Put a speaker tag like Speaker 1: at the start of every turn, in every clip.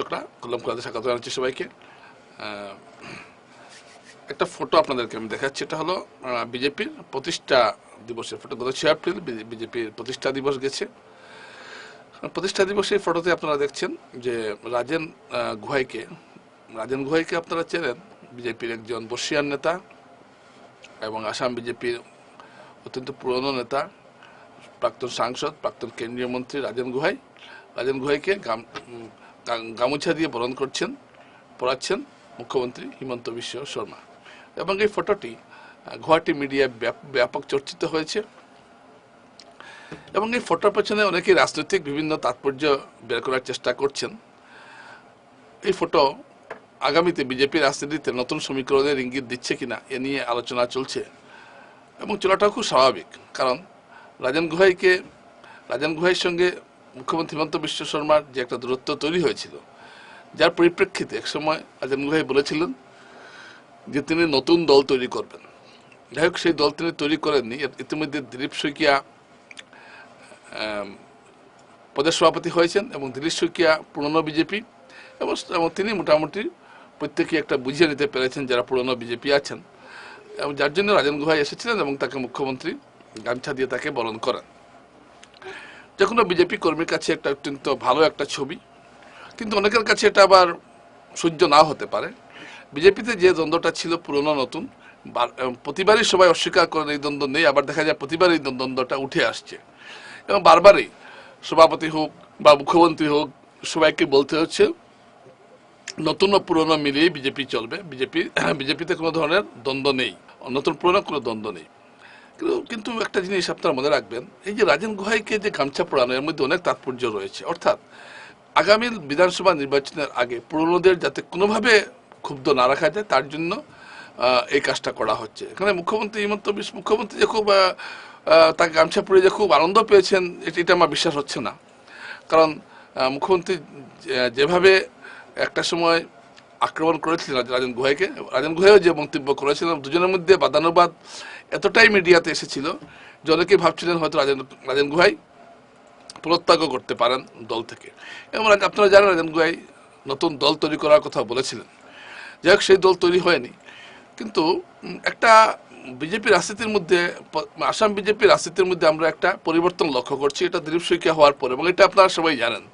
Speaker 1: দর্শকরা কলম কলাতে স্বাগত জানাচ্ছি সবাইকে। একটা ফটো আপনাদেরকে আমি দেখাচ্ছি এটা হলো বিজেপির প্রতিষ্ঠা দিবসের ফটো গত ছয় এপ্রিল বিজেপির প্রতিষ্ঠা দিবস গেছে। প্রতিষ্ঠা দিবসে এই ফটোতে আপনারা দেখছেন যে রাজেন গুহাইকে রাজেন গুহাইকে আপনারা চেনেন বিজেপির একজন বর্ষিয়ান নেতা এবং আসাম বিজেপির অত্যন্ত পুরনো নেতা প্রাক্তন সাংসদ প্রাক্তন কেন্দ্রীয় মন্ত্রী রাজেন গুহাই। রাজেন গুহাইকে গাম- উম, গা- গামুছা দিয়ে বরণ করছেন, পড়াচ্ছেন মুখ্যমন্ত্রী হিমন্ত বিশ্ব শর্মা। এবং এই ফটোটি গুয়াহাটি মিডিয়ায় ব্যাপ- ব্যাপক চর্চিত হয়েছে। এবং এই ফটোর পেছনে অনেকেই রাজনৈতিক বিভিন্ন তাৎপর্য বের করার চেষ্টা করছেন। এই ফটো আগামীতে বিজেপি রাজনীতিতে নতুন সমীকরণের ইঙ্গিত দিচ্ছে কিনা এ নিয়ে আলোচনা চলছে। এবং চলাটাও খুব স্বাভাবিক, কারণ রাজেন গুহাইকে রাজেন গুহাইয়ের সঙ্গে মুখ্যমন্ত্রী হিমন্ত বিশ্ব শর্মার যে একটা দূরত্ব তৈরি হয়েছিল, যার পরিপ্রেক্ষিতে একসময় রাজেন গুহাই বলেছিলেন যে তিনি নতুন দল তৈরি করবেন। যাই হোক, সেই দল তিনি তৈরি করেননি। ইতিমধ্যে দিলীপ শইকিয়া প্রদেশ সভাপতি হয়েছেন এবং দিলীপ শইকিয়া পুরনো বিজেপি এবং তিনি মোটামুটি প্রত্যেকে একটা বুঝিয়ে নিতে পেরেছেন যারা পুরনো বিজেপি আছেন। এবং যার জন্য রাজেন গুহাই এসেছিলেন এবং তাকে মুখ্যমন্ত্রী গামছা দিয়ে তাকে বরণ করেন। যে কোনো বিজেপি কর্মীর কাছে একটা অত্যন্ত ভালো একটা ছবি, কিন্তু অনেকের কাছে এটা আবার সহ্য নাও হতে পারে। বিজেপিতে যে দ্বন্দ্বটা ছিল পুরনো নতুন বার- প্রতিবারই সবাই অস্বীকার করেন এই দ্বন্দ্ব নেই, আবার দেখা যায় প্রতিবার এই দ্বন্দ্বটা উঠে আসছে। এবং বারবারই সভাপতি হোক বা মুখ্যমন্ত্রী হোক সবাইকে বলতে হচ্ছে, নতুন ও পুরনো মিলিয়েই বিজেপি চলবে। বিজেপি, বিজেপিতে কোনো ধরনের দ্বন্দ্ব নেই, নতুন পুরনো কোনো দ্বন্দ্ব নেই। কিন্তু একটা জিনিস আপনারা মনে রাখবেন, এই যে রাজেন গুহাইকে যে গামছা পড়ানো এর মধ্যে অনেক তাৎপর্য রয়েছে। অর্থাৎ, আগামী বিধানসভা নির্বাচনের আগে পুরনোদের যাতে কোনোভাবে ক্ষুব্ধ না রাখা যায়, তার জন্য এই কাজটা করা হচ্ছে। এখানে মুখ্যমন্ত্রী হিমন্ত বিশ্ব, মুখ্যমন্ত্রী যে খুব তাকে গামছা পরে যে খুব আনন্দ পেয়েছেন এটি- আমার বিশ্বাস হচ্ছে না। কারণ মুখ্যমন্ত্রী যেভাবে একটা সময় আক্রমণ করেছিলেন রাজ- রাজেন গুহাইকে, রাজেন গুহাইও যে মন্তব্য করেছিলেন, দুজনের মধ্যে বাদানুবাদ এতটাই মিডিয়াতে এসেছিল যে অনেকেই ভাবছিলেন হয়তো রাজেন রাজেন গুহাই পদত্যাগও করতে পারেন দল থেকে। এবং আপনারা জানেন রাজেন গুহাই নতুন দল তৈরি করার কথা বলেছিলেন। যাই হোক, সেই দল তৈরি হয়নি। কিন্তু একটা বিজেপি রাজনীতির মধ্যে আসাম বিজেপি রাজনীতির মধ্যে আমরা একটা পরিবর্তন লক্ষ্য করছি, এটা দিলীপ শইকিয়া হওয়ার পর, এবং এটা আপনারা সবাই জানেন।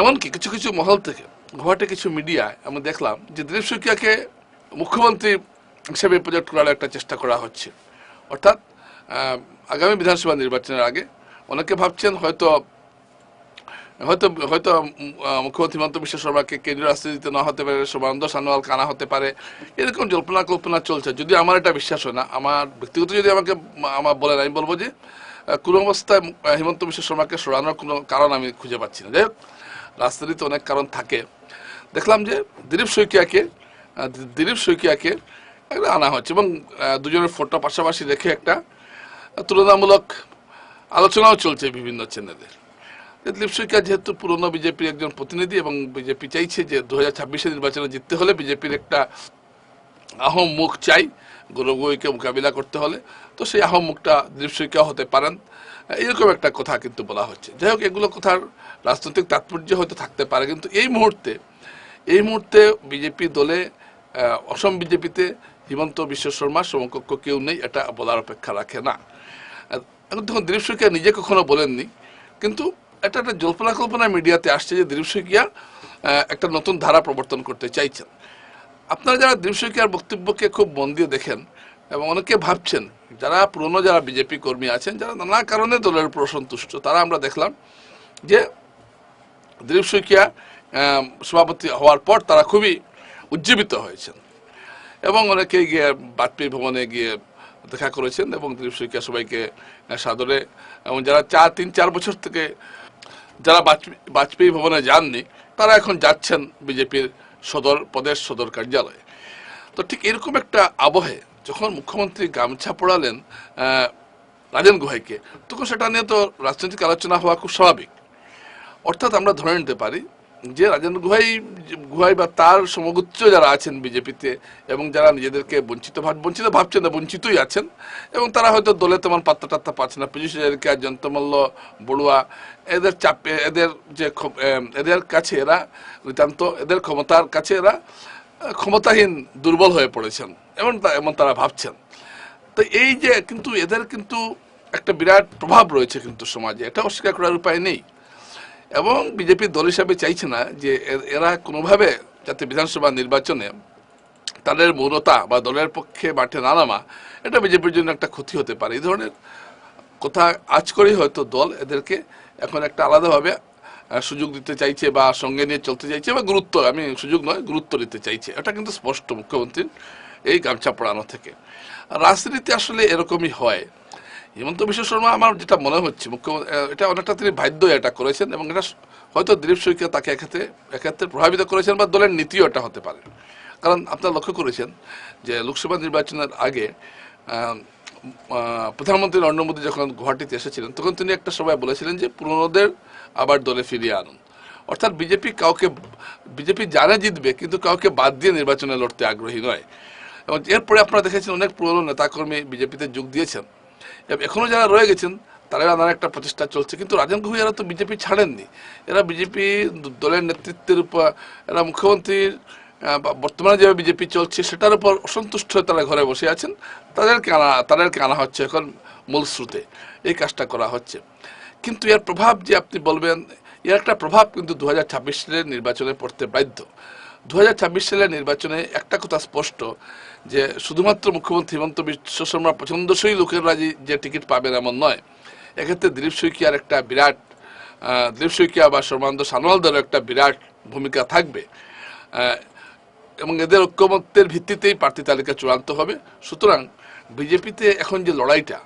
Speaker 1: এমনকি কিছু কিছু মহল থেকে গুয়াহাটি কিছু মিডিয়ায় আমি দেখলাম যে দিলীপ শইকিয়াকে মুখ্যমন্ত্রী হিসেবে প্রজেক্ট করার একটা চেষ্টা করা হচ্ছে। অর্থাৎ আগামী বিধানসভা নির্বাচনের আগে অনেকে ভাবছেন হয়তো হয়তো হয়তো মুখ্যমন্ত্রী হিমন্ত বিশ্ব শর্মাকে কেন্দ্রীয় রাজনীতিতে না হতে পারে সর্বানন্দ সানোয়াল কানা হতে পারে, এরকম জল্পনা কল্পনা চলছে। যদি আমার এটা বিশ্বাস হয় না, আমার ব্যক্তিগত যদি আমাকে, আমার বলেন, আমি বলব যে কোনো অবস্থায় হিমন্ত বিশ্ব শর্মাকে সরানোর কোনো কারণ আমি খুঁজে পাচ্ছি না। যাই হোক, রাজনীতিতে অনেক কারণ থাকে। দেখলাম যে দিলীপ শইকিয়াকে দিলীপ শইকিয়াকে একটা আনা হচ্ছে এবং দুজনের ফটো পাশাপাশি রেখে একটা তুলনামূলক আলোচনাও চলছে বিভিন্ন চ্যানেলে। দিলীপ শইকিয়া যেহেতু পুরনো বিজেপির একজন প্রতিনিধি এবং বিজেপি চাইছে যে দু হাজার ছাব্বিশে নির্বাচনে জিততে হলে বিজেপির একটা আহম মুখ চাই গৌরবকে মোকাবিলা করতে হলে। তো সেই আহম মুখটা শইকিয়া হতে পারেন। এরকম একটা কথা কিন্তু বলা হচ্ছে। যাই হোক, এগুলো কথার রাজনৈতিক তাৎপর্য হয়তো থাকতে পারে, কিন্তু এই মুহূর্তে এই মুহূর্তে বিজেপি দলে অসম বিজেপিতে হিমন্ত বিশ্ব শর্মা, সমকক্ষ কেউ নেই, এটা বলার অপেক্ষা রাখে না। এখন দেখুন, দিলীপ শইকিয়া নিজে কখনো বলেননি, কিন্তু এটা একটা জল্পনা কল্পনা মিডিয়াতে আসছে যে দিলীপ শইকিয়া একটা নতুন ধারা প্রবর্তন করতে চাইছেন। আপনারা যারা দিলীপ শইকিয়ার বক্তব্যকে খুব মন দিয়ে দেখেন এবং অনেকে ভাবছেন, যারা পুরনো যারা বিজেপি কর্মী আছেন, যারা নানা কারণে দলের উপর অসন্তুষ্ট, তারা আমরা দেখলাম যে দিলীপ শইকিয়া সভাপতি হওয়ার পর তারা খুবই উজ্জীবিত হয়েছেন। এবং অনেকে গিয়ে বাজপেয়ী ভবনে গিয়ে দেখা করেছেন এবং দিলীপ শইকিয়া সবাইকে সাদরে। এবং যারা চার, তিন, চার বছর থেকে যারা বাজপে- বাজপেয়ী ভবনে যাননি, তারা এখন যাচ্ছেন বিজেপির সদর প্রদেশ সদর কার্যালয়ে। তো ঠিক এরকম একটা আবহে যখন মুখ্যমন্ত্রী গামছা পড়ালেন রাজেন গুহাইকে, তখন সেটা নিয়ে তো রাজনৈতিক আলোচনা হওয়া খুব স্বাভাবিক। অর্থাৎ আমরা ধরে নিতে পারি যে রাজেন্দ্র গুহাই গুহাই বা তার সমগুচ্চ যারা আছেন বিজেপিতে এবং যারা নিজেদেরকে বঞ্চিত ভাব, বঞ্চিত ভাবছেন না, বঞ্চিতই আছেন, এবং তারা হয়তো দলে তেমন পাত্তা টাত্তা পাচ্ছে না। পীযুষ হাজারিকা জয়ন্তমল্ল বড়ুয়া, এদের চাপে, এদের যে এদের কাছে এরা নিতান্ত, এদের ক্ষমতার কাছে এরা ক্ষমতাহীন, দুর্বল হয়ে পড়েছেন, এমন এমন তারা ভাবছেন। তো এই যে, কিন্তু এদের কিন্তু একটা বিরাট প্রভাব রয়েছে কিন্তু সমাজে, এটা অস্বীকার করার উপায় নেই। এবং বিজেপি দল হিসাবে চাইছে না যে এরা কোনোভাবে যাতে বিধানসভা নির্বাচনে তাদের মৌনতা বা দলের পক্ষে মাঠে না নামা, এটা বিজেপির জন্য একটা ক্ষতি হতে পারে। এই ধরনের কথা আজ করেই হয়তো দল এদেরকে এখন একটা আলাদাভাবে সুযোগ দিতে চাইছে বা সঙ্গে নিয়ে চলতে চাইছে বা গুরুত্ব আমি সুযোগ নয়, গুরুত্ব দিতে চাইছে। এটা কিন্তু স্পষ্ট মুখ্যমন্ত্রীর এই গামছা পড়ানো থেকে। আর রাজনীতিতে আসলে এরকমই হয়। হিমন্ত বিশ্ব শর্মা আমার যেটা মনে হচ্ছে মুখ্যমন্ত্রী এটা অনেকটা তিনি বাধ্য এটা করেছেন এবং এটা হয়তো দিলীপ শইকিয়া তাকে এক্ষেত্রে এক্ষেত্রে প্রভাবিত করেছেন বা দলের নীতিও এটা হতে পারে। কারণ আপনারা লক্ষ্য করেছেন যে লোকসভা নির্বাচনের আগে প্রধানমন্ত্রী নরেন্দ্র মোদী যখন গুয়াহাটিতে এসেছিলেন, তখন তিনি একটা সভায় বলেছিলেন যে পুরনোদের আবার দলে ফিরিয়ে আনুন। অর্থাৎ বিজেপি কাউকে, বিজেপি জানে জিতবে, কিন্তু কাউকে বাদ দিয়ে নির্বাচনে লড়তে আগ্রহী নয়। এবং এরপরে আপনারা দেখেছেন অনেক পুরনো নেতাকর্মী বিজেপিতে যোগ দিয়েছেন। এবং এখনও যারা রয়ে গেছেন, তারা নানা একটা প্রচেষ্টা চলছে। কিন্তু রাজন এরা তো বিজেপি ছাড়েননি। এরা বিজেপি দলের নেতৃত্বের উপর, এরা মুখ্যমন্ত্রীর বর্তমানে যেভাবে বিজেপি চলছে, সেটার উপর অসন্তুষ্ট হয়ে তারা ঘরে বসে আছেন। তাদেরকে আনা তাদেরকে আনা হচ্ছে এখন মূল স্রোতে। এই কাজটা করা হচ্ছে। কিন্তু এর প্রভাব যে আপনি বলবেন, এর একটা প্রভাব কিন্তু দু হাজার নির্বাচনে পড়তে বাধ্য। দু হাজার ছাব্বিশ সালের নির্বাচনে একটা কথা স্পষ্ট, যে শুধুমাত্র মুখ্যমন্ত্রী হিমন্ত বিশ্ব শর্মা পছন্দসই লোকেরা যে- যে টিকিট পাবেন এমন নয়। এক্ষেত্রে দিলীপ শইকিয়ার একটা বিরাট দিলীপ শইকিয়া বা সর্বানন্দ সানোয়ালদেরও একটা বিরাট ভূমিকা থাকবে। এবং এদের ঐক্যমত্যের ভিত্তিতেই প্রার্থী তালিকা চূড়ান্ত হবে। সুতরাং বিজেপিতে এখন যে লড়াইটা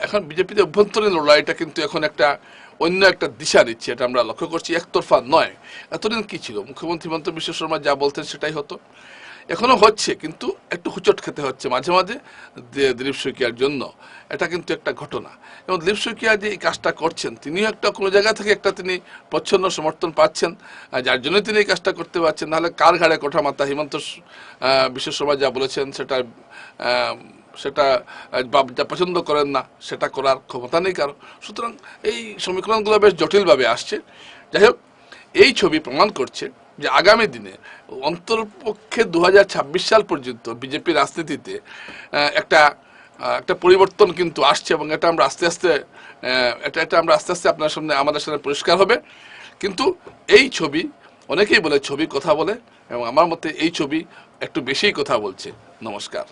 Speaker 1: এখন বিজেপিতে অভ্যন্তরীণ লড়াইটা কিন্তু এখন একটা অন্য একটা দিশা নিচ্ছে এটা আমরা লক্ষ্য করছি, একতরফা নয়। এতদিন কি ছিল? মুখ্যমন্ত্রী হিমন্ত বিশ্ব শর্মা যা বলতেন সেটাই হতো। এখনও হচ্ছে, কিন্তু একটু হুচট খেতে হচ্ছে মাঝে মাঝে দিলীপ শইকিয়ার জন্য। এটা কিন্তু একটা ঘটনা। এবং দিলীপ শইকিয়া যে এই কাজটা করছেন, তিনিও একটা কোনো জায়গা থেকে একটা তিনি প্রচ্ছন্ন সমর্থন পাচ্ছেন যার জন্য তিনি এই কাজটা করতে পারছেন। নাহলে কার ঘাড়ে কোঠা মাথা হিমন্ত বিশ্ব শর্মা যা বলেছেন সেটা সেটা যা পছন্দ করেন না, সেটা করার ক্ষমতা নেই কারও। সুতরাং এই সমীকরণগুলো বেশ জটিলভাবে আসছে। যাই হোক, এই ছবি প্রমাণ করছে যে আগামী দিনে অন্তরপক্ষে দু হাজার ছাব্বিশ সাল পর্যন্ত বিজেপি রাজনীতিতে একটা একটা পরিবর্তন কিন্তু আসছে এবং এটা আমরা আস্তে আস্তে এটা এটা আমরা আস্তে আস্তে আপনার সামনে, আমাদের সামনে পরিষ্কার হবে। কিন্তু এই ছবি, অনেকেই বলে ছবি কথা বলে এবং আমার মতে এই ছবি একটু বেশিই কথা বলছে। নমস্কার।